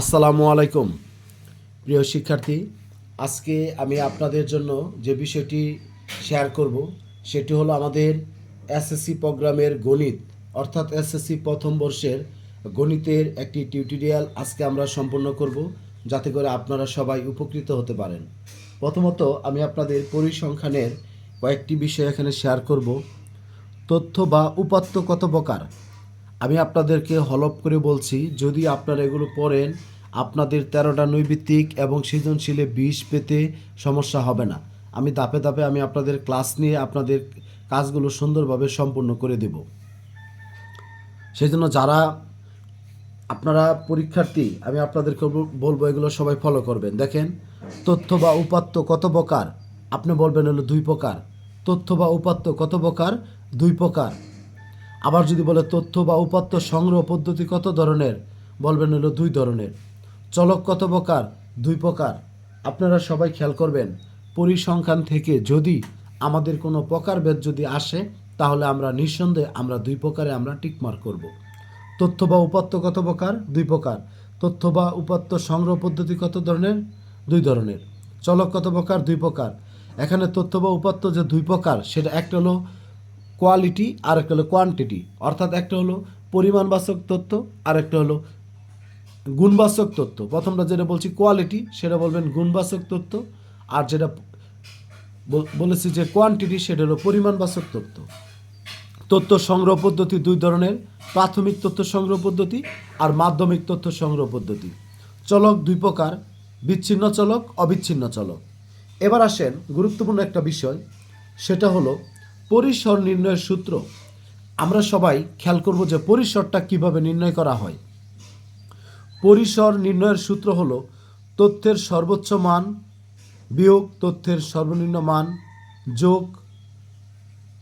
আসসালামু আলাইকুম। প্রিয় শিক্ষার্থী, আজকে আমি আপনাদের জন্য যে বিষয়টি শেয়ার করব, সেটি হলো আমাদের এসএসসি প্রোগ্রামের গণিত, অর্থাৎ এসএসসি প্রথম বর্ষের গণিতের একটি টিউটোরিয়াল আজকে আমরা সম্পন্ন করব, যাতে করে আপনারা সবাই উপকৃত হতে পারেন। প্রথমত, আমি আপনাদের পরিসংখ্যানের কয়েকটি বিষয় এখানে শেয়ার করব। তথ্য বা উপাত্ত কত প্রকার? আমি আপনাদেরকে হলপ করে বলছি, যদি আপনারা এগুলো পড়েন, আপনাদের তেরোটা নৈবিত্তিক এবং সৃজনশীলে বিষ পেতে সমস্যা হবে না। আমি দাপে দাপে আমি আপনাদের ক্লাস নিয়ে আপনাদের কাজগুলো সুন্দরভাবে সম্পূর্ণ করে দেব। সেই জন্য যারা আপনারা পরীক্ষার্থী, আমি আপনাদেরকে বলব এগুলো সবাই ফলো করবেন। দেখেন, তথ্য বা উপাত্ত কত প্রকার? আপনি বলবেন হলো দুই প্রকার। তথ্য বা উপাত্ত কত প্রকার? দুই প্রকার। আবার যদি বলে তথ্য বা উপাত্ত সংগ্রহ পদ্ধতি কত ধরনের? বলবেন হলো দুই ধরনের। চলক কত প্রকার? দুই প্রকার। আপনারা সবাই খেয়াল করবেন, পরিসংখ্যান থেকে যদি আমাদের কোনো প্রকারভেদ যদি আসে, তাহলে আমরা নিঃসন্দেহে আমরা দুই প্রকারে আমরা টিকমার্ক করব। তথ্য বা উপাত্ত কত প্রকার? দুই প্রকার। তথ্য বা উপাত্ত সংগ্রহ পদ্ধতি কত ধরনের? দুই ধরনের। চলক কত প্রকার? দুই প্রকার। এখানে তথ্য বা উপাত্ত যে দুই প্রকার, সেটা একটা হলো কোয়ালিটি আর একটা হলো কোয়ান্টিটি অর্থাৎ একটা হলো পরিমাণবাচক তথ্য, আর একটা হলো গুণবাচক তথ্য। প্রথমটা যেটা বলছি কোয়ালিটি সেটা বলবেন গুণবাচক তথ্য। আর যেটা বলেছি যে কোয়ান্টিটি সেটা হলো পরিমাণবাচক তথ্য। তথ্য সংগ্রহ পদ্ধতি দুই ধরনের, প্রাথমিক তথ্য সংগ্রহ পদ্ধতি আর মাধ্যমিক তথ্য সংগ্রহ পদ্ধতি। চলক দুই প্রকার, বিচ্ছিন্ন চলক, অবিচ্ছিন্ন চলক। এবার আসেন গুরুত্বপূর্ণ একটা বিষয়, সেটা হলো পরিসর নির্ণয়ের সূত্র। আমরা সবাই খেয়াল করব যে পরিসরটা কীভাবে নির্ণয় করা হয়। পরিসর নির্ণয়ের সূত্র হল তথ্যের সর্বোচ্চ মান বিয়োগ তথ্যের সর্বনিম্ন মান যোগ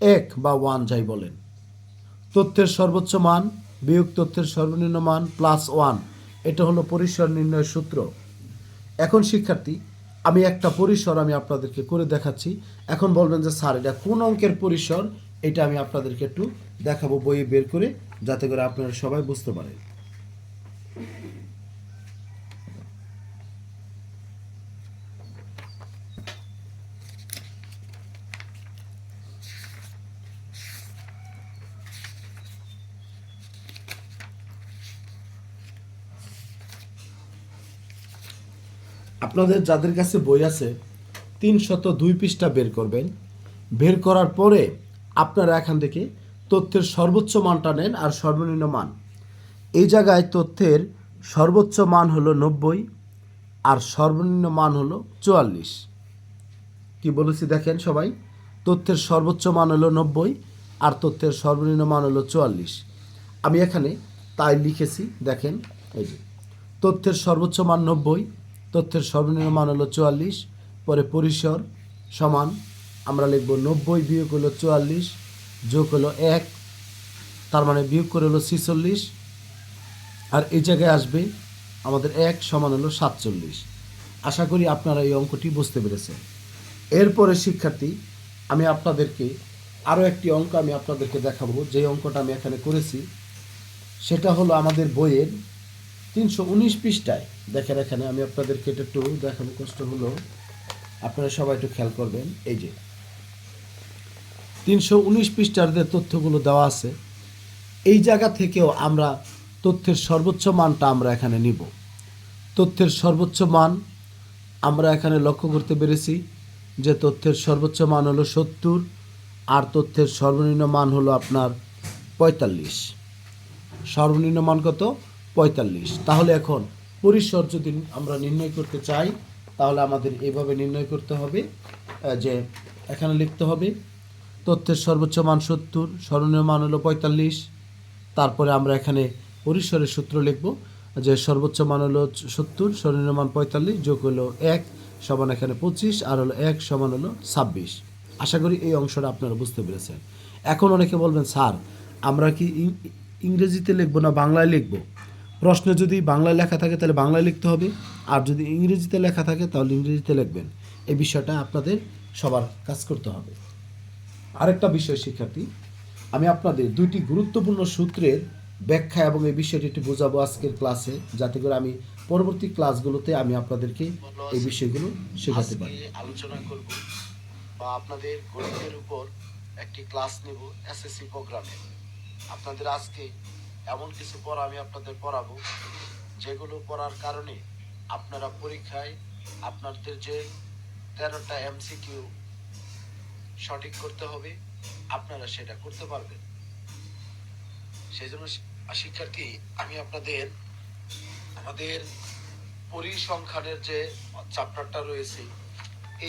এক বা ওয়ান যাই বলেন। তথ্যের সর্বোচ্চ মান বিয়োগ তথ্যের সর্বনিম্ন মান প্লাস ওয়ান। এটা হলো পরিসর নির্ণয়ের সূত্র। এখন শিক্ষার্থী আমি একটা পরিসর আমি আপনাদেরকে করে দেখাচ্ছি। এখন বলবেন যে, স্যার, এটা কোন অঙ্কের পরিসর? এটা আমি আপনাদেরকে একটু দেখাবো, বইয়ে বের করে, যাতে করে আপনারা সবাই বুঝতে পারেন। আপনাদের যাদের কাছে বই আছে, তিনশত দুই পৃষ্ঠা বের করবেন। বের করার পরে আপনারা এখান থেকে তথ্যের সর্বোচ্চ মানটা নেন আর সর্বনিম্ন মান। এই জায়গায় তথ্যের সর্বোচ্চ মান হলো নব্বই আর সর্বনিম্ন মান হলো চুয়াল্লিশ। কি বলেছি দেখেন সবাই? তথ্যের সর্বোচ্চ মান হলো নব্বই আর তথ্যের সর্বনিম্ন মান হলো চুয়াল্লিশ। আমি এখানে তাই লিখেছি, দেখেন, এই যে। তথ্যের সর্বোচ্চ মান নব্বই তথ্যের সর্বনিম্ন মান হলো চুয়াল্লিশ, পরে পরিসর সমান, আমরা লিখব নব্বই বিয়োগ হলো চুয়াল্লিশ, যোগ হলো এক, তার মানে বিয়োগ করে হলো ছিচল্লিশ, আর এই জায়গায় আসবে আমাদের এক সমান হলো সাতচল্লিশ। আশা করি আপনারা এই অঙ্কটি বুঝতে পেরেছেন। এরপরে শিক্ষার্থী, আমি আপনাদেরকে আরও একটি অঙ্ক আমি আপনাদেরকে দেখাবো। যে অঙ্কটা আমি এখানে করেছি, সেটা হলো আমাদের বইয়ের তিনশো উনিশ পৃষ্ঠায়। দেখেন এখানে আমি আপনাদেরকে এটা একটু দেখানো কষ্ট হলো। আপনারা সবাই একটু খেয়াল করবেন। এই যে, তিনশো উনিশ পৃষ্ঠার যে তথ্যগুলো দেওয়া আছে, এই জায়গা থেকেও আমরা তথ্যের সর্বোচ্চ মানটা আমরা এখানে নিব। তথ্যের সর্বোচ্চ মান আমরা এখানে লক্ষ্য করতে পেরেছি যে তথ্যের সর্বোচ্চ মান হলো সত্তর, আর তথ্যের সর্বনিম্ন মান হলো আপনার পঁয়তাল্লিশ। সর্বনিম্ন মান কত? পঁয়তাল্লিশ। তাহলে এখন পরিসর যদি আমরা নির্ণয় করতে চাই, তাহলে আমাদের এইভাবে নির্ণয় করতে হবে যে এখানে লিখতে হবে, তথ্যের সর্বোচ্চ মান সত্তর সর্বনিম্ন মান হলো পঁয়তাল্লিশ। তারপরে আমরা এখানে পরিসরের সূত্র লিখব, যে সর্বোচ্চ মান হলো সত্তর সর্বনিম্ন মান পঁয়তাল্লিশ, যোগ হলো এক, সমান এখানে পঁচিশ, আর হলো এক সমান হলো ছাব্বিশ। আশা করি এই অংশটা আপনারা বুঝতে পেরেছেন। এখন অনেকে বলবেন, স্যার, আমরা কি ইংরেজিতে লিখব না বাংলায় লিখব? প্রশ্নে যদি বাংলায় লেখা থাকে তাহলে বাংলায় লিখতে হবে। আর যদি ইংরেজিতে লেখা থাকে তাহলে ইংরেজিতে লিখবেন। এই বিষয়টা আপনাদের সবার কাজ করতে হবে। আরেকটা বিষয়, শিক্ষার্থী, আমি আপনাদের দুইটি গুরুত্বপূর্ণ সূত্রের ব্যাখ্যা এবং এই বিষয়টি একটু বোঝাবো আজকের ক্লাসে, যাতে করে আমি পরবর্তী ক্লাসগুলোতে আমি আপনাদেরকে এই বিষয়গুলো শেখাতে পারি। আলোচনা করব বা আপনাদের গণিতের উপর একটি ক্লাস নেব, এসএসসি প্রোগ্রামে। আপনাদের আজকে এমন কিছু পড়া আমি আপনাদের পড়াবো, যেগুলো পড়ার কারণে আপনারা পরীক্ষায় আপনাদের যে তেরোটা এমসিকিউ সঠিক করতে হবে, আপনারা সেটা করতে পারবেন। সেই জন্য শিক্ষার্থী, আমি আপনাদের, আমাদের পরিসংখ্যানের যে চ্যাপ্টারটা রয়েছে